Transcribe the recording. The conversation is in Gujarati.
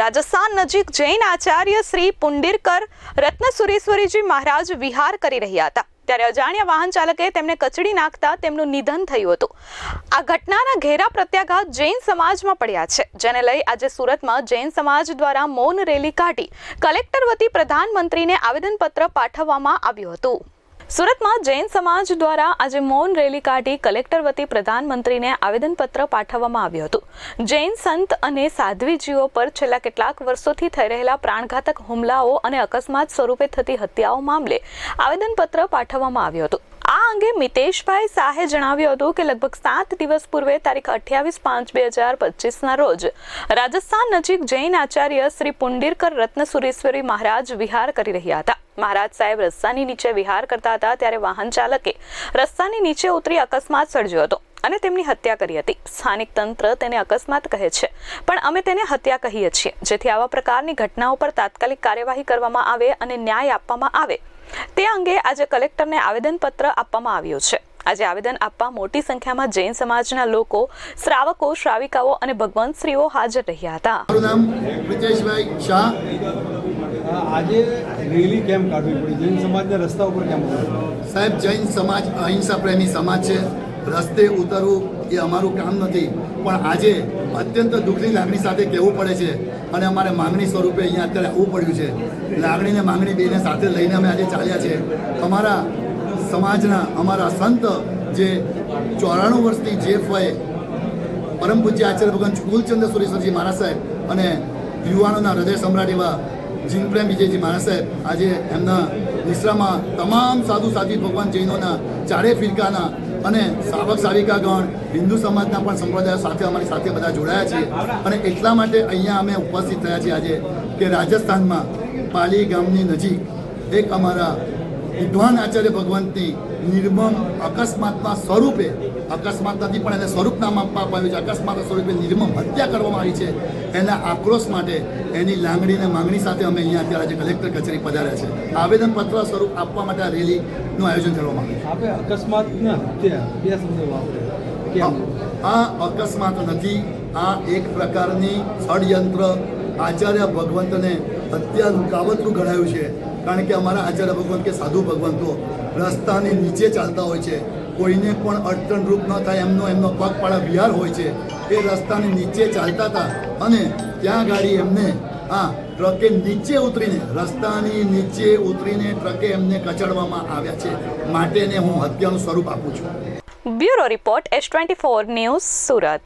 રાજસ્થાન નજીક જૈન આચાર્ય શ્રી પુંડિરકર રત્ન સુરેશ્વરીજી મહારાજ વિહાર કરી રહ્યા હતા. ત્યારે અજાણ્યા વાહન ચાલકે તેમને કચડી નાખતા તેમનું નિધન થયું હતું. આ ઘટનાના ઘેરા પ્રત્યાઘાત જૈન સમાજમાં પડ્યા છે, જેને લઈ આજે સુરતમાં જૈન સમાજ દ્વારા મૌન રેલી કાઢી કલેક્ટર વતી પ્રધાનમંત્રીને આવેદનપત્ર પાઠવવામાં આવ્યું હતું. સુરતમાં જૈન સમાજ દ્વારા આજે મૌન રેલી કાઢી કલેક્ટર વતી પ્રધાનમંત્રીને આવેદનપત્ર પાઠવવામાં આવ્યું હતું. જૈન સંત અને સાધ્વીજીઓ પર છેલ્લા કેટલાક વર્ષોથી થઈ રહેલા પ્રાણઘાતક હુમલાઓ અને અકસ્માત સ્વરૂપે થતી હત્યાઓ મામલે આવેદનપત્ર પાઠવવામાં આવ્યું હતું. આ અંગે મિતેશભાઈ શાહે જણાવ્યું હતું કે લગભગ સાત દિવસ પૂર્વે તારીખ અઠ્યાવીસ પાંચ બે હજાર પચીસના રોજ રાજસ્થાન નજીક જૈન આચાર્ય શ્રી પુંડિરકર રત્ન સુરેશ્વરી મહારાજ વિહાર કરી રહ્યા હતા. મહારાજ સાહેબ રસ્તાની નીચે વિહાર કરતા હતા ત્યારે વાહન ચાલકે રસ્તાની નીચે ઉતરી અકસ્માત સર્જ્યો હતો અને તેમની હત્યા કરી હતી. સ્થાનિક તંત્ર તેને અકસ્માત કહે છે, પણ અમે તેને હત્યા કહીએ છીએ. જેથી આવા પ્રકારની ઘટનાઓ પર તાત્કાલિક કાર્યવાહી કરવામાં આવે અને ન્યાય આપવામાં આવે. તે અંગે આજે કલેક્ટરને આવેદનપત્ર આપવામાં આવ્યું છે. આજે આવેદન આપવા મોટી સંખ્યામાં જૈન સમાજના લોકો, શ્રાવકો, શ્રાવિકાઓ અને ભગવંતશ્રીઓ હાજર રહ્યા હતા. મારું નામ શાહ. આજે રેલી કેમ કાઢવી પડી? જૈન સમાજના રસ્તા ઉપર કેમ? સાહેબ, જૈન સમાજ અહિંસા પ્રેમી સમાજ છે. રસ્તે ઉતરવું એ અમારું કામ નથી. પણ આજે અત્યંત દુઃખની લાગણી સાથે કહેવું પડે છે અને અમારે માંગણી સ્વરૂપે અહીંયા અત્યારે આવવું પડ્યું છે. લાગણીને માંગણી બેને સાથે લઈને અમે આજે ચાલ્યા છે. અમારા સમાજના, અમારા સંત જે ચોરાણું વર્ષથી જે ફય પરમ પૂજ્ય આચાર્ય ભગવાન કુલચંદ્ર સુરેશ્વરજી મહારાજ સાહેબ અને યુવાનોના હૃદય સમ્રાટ એવા જીનપ્રેમ વિજયજી મહારાજ સાહેબ, આજે એમના નિશ્રામાં તમામ સાધુ સાધી ભગવાન જૈનોના ચારે ફિરકાના અને સાવક સાવિકાગણ હિન્દુ સમાજના પણ સંપ્રદાયો સાથે અમારી સાથે બધા જોડાયા છીએ. અને એટલા માટે અહીંયા અમે ઉપસ્થિત થયા છીએ આજે કે રાજસ્થાનમાં પાલી ગામની નજીક એક અમારા વિદ્વાન આચાર્ય ભગવંતની નિર્મમ અકસ્માતના સ્વરૂપે અકસ્માત નથી પણ એને સ્વરૂપ નામ આપવામાં આવ્યું છે અકસ્માત સ્વરૂપે નિર્મમ હત્યા કરવામાં આવી છે એના આક્રોશ માટે એની લાંગણીને માંગણી સાથે અમે અહીંયા અત્યારે આજે કલેક્ટર કચેરી પધાર્યા છે. આવેદનપત્ર સ્વરૂપ આપવા માટે આ રેલીનું આયોજન કરવામાં આવ્યું અકસ્માતના હત્યા બે છે કેમ? આ અકસ્માત નથી આ એક પ્રકારની ષડયંત્ર આચાર્ય ભગવંતને હત્યા કાવતરું ઘડાયું છે. કારણ કે અમારા આચાર્ય ભગવાન કે સાધુ ભગવંતો રસ્તાની નીચે ચાલતા હોય છે. કોઈને પણ અડચણરૂપ ન થાય, એમનો એમનો પગપાળા વિહાર હોય છે. એ રસ્તાની નીચે ચાલતા હતા અને ત્યાં ગાડી એમને આ ટ્રકે નીચે ઉતરીને, રસ્તાની નીચે ઉતરીને ટ્રકે એમને કચડવામાં આવ્યા છે. માટેને હું હત્યાનું સ્વરૂપ આપું છું. Bureau report, S twenty four news Surat.